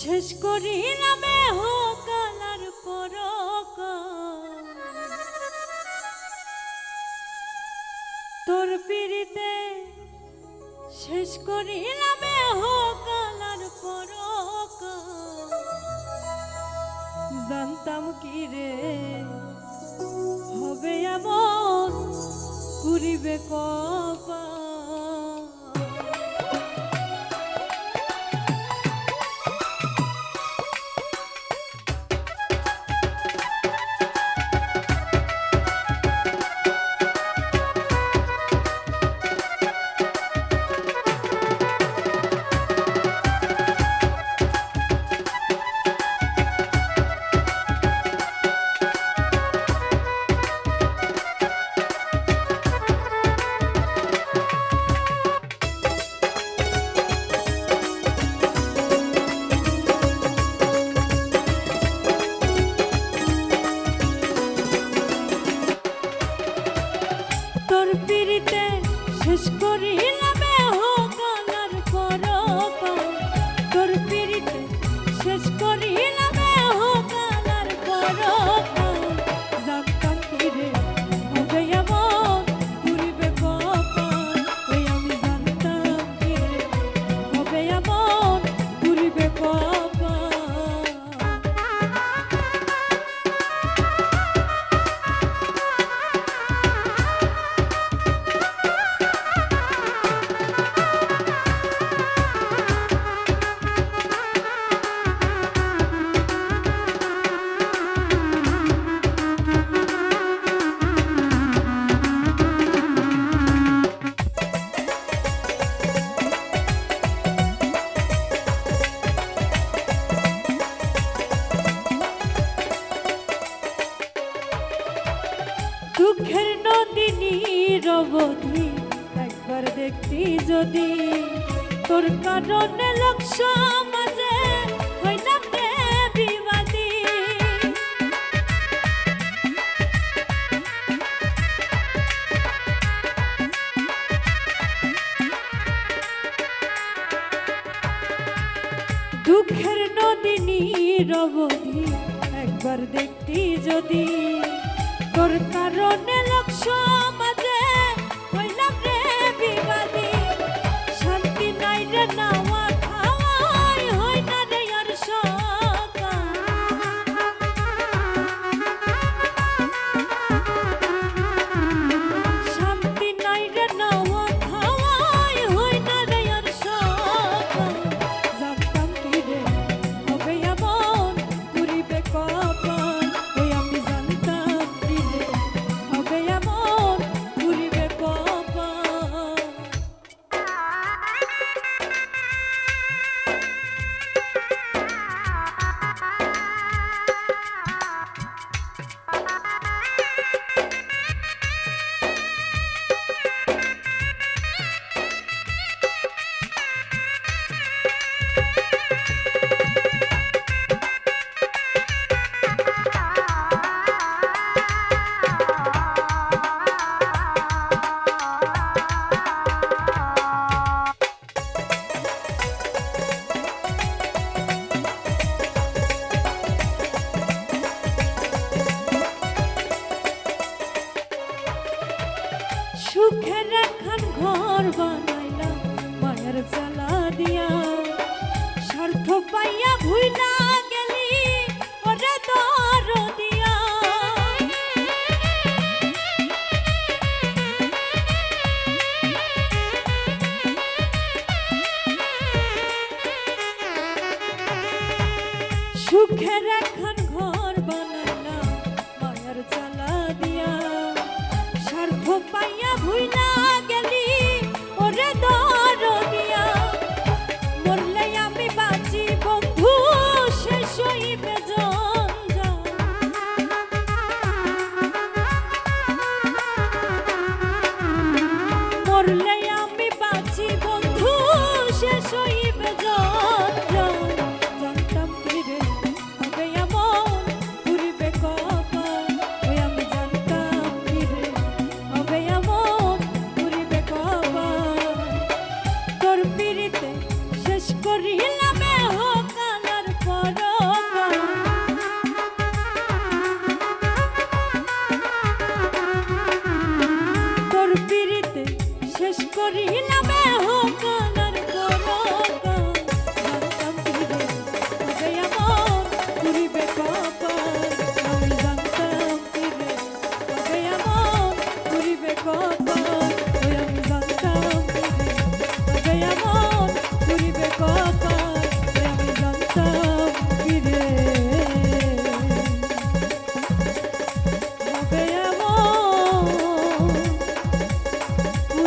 শেষ করি করিলামে হোকালার পরক। তোর পিড়িতে শেষ করি করিলামে হোকালার পরক। জানতাম কি রে, হবে এমন করিবে কপা নিরবধি একবার দেখতি যদি তোর কারণে লক্ষ্য মাঝে দুঃখের নদী নিরবধি একবার দেখতি যদি তোর কারণে লক্ষ্য বানাইলা মায়ের জ্বালা দিয়া। স্বার্থ পাইয়া ভুইলা গেলি ওরে দর দিয়া। সুখের এক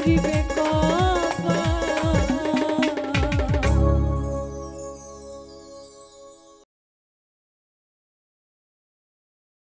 Thank you, baby.